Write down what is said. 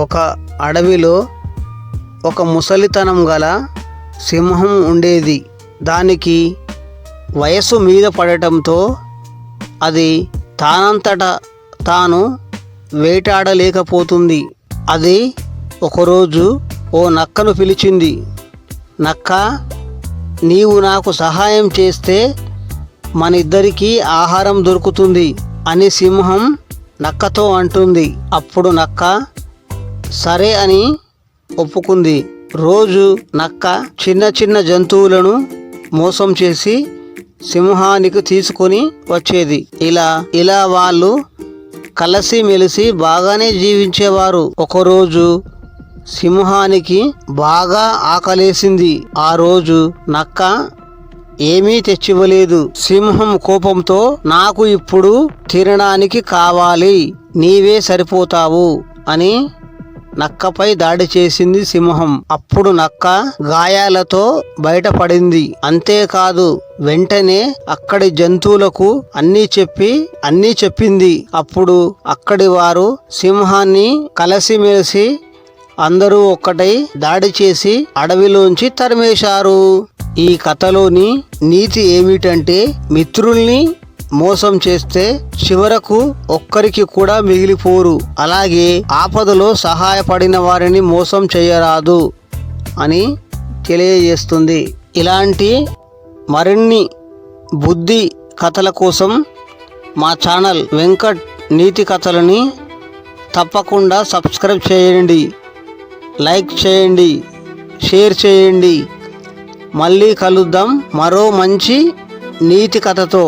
ఒక అడవిలో ఒక ముసలితనం గల సింహం ఉండేది. దానికి వయసు మీద పడటంతో అది తానంతట తాను వేటాడలేకపోతుంది. అది ఒకరోజు ఓ నక్కను పిలిచింది నక్క నీవు నాకు సహాయం చేస్తే మన ఇద్దరికీ ఆహారం దొరుకుతుంది అని సింహం నక్కతో అంటుంది. అప్పుడు నక్క సరే అని ఒప్పుకుంది. రోజు నక్క చిన్న చిన్న జంతువులను మోసం చేసి సింహానికి తీసుకొని వచ్చేది. ఇలా ఇలా వాళ్ళు కలిసి మెలిసి బాగానే జీవించేవారు. ఒకరోజు సింహానికి బాగా ఆకలేసింది. ఆ రోజు నక్క ఏమీ తెచ్చివ్వలేదు. సింహం కోపంతో నాకు ఇప్పుడు తినడానికి కావాలి. నీవే సరిపోతావు అని నక్కపై దాడి చేసింది సింహం. అప్పుడు నక్క గాయాలతో బయటపడింది. అంతేకాదు వెంటనే అక్కడి జంతువులకు అన్నీ చెప్పి అన్నీ చెప్పింది. అప్పుడు అక్కడి వారు సింహాన్ని కలిసిమెలిసి అందరూ ఒక్కటై దాడి చేసి అడవిలోంచి తరిమేశారు. ఈ కథలోని నీతి ఏమిటంటే మిత్రుల్ని మోసం చేస్తే చివరకు ఒక్కరికి కూడా మిగిలిపోరు. అలాగే ఆపదలో సహాయపడిన వారిని మోసం చేయరాదు అని తెలియజేస్తుంది. ఇలాంటి మరిన్ని బుద్ధి కథల కోసం మా ఛానల్ వెంకట్ నీతి కథలని తప్పకుండా సబ్స్క్రైబ్ చేయండి లైక్ చేయండి షేర్ చేయండి. మళ్ళీ కలుద్దాం మరో మంచి నీతి కథతో.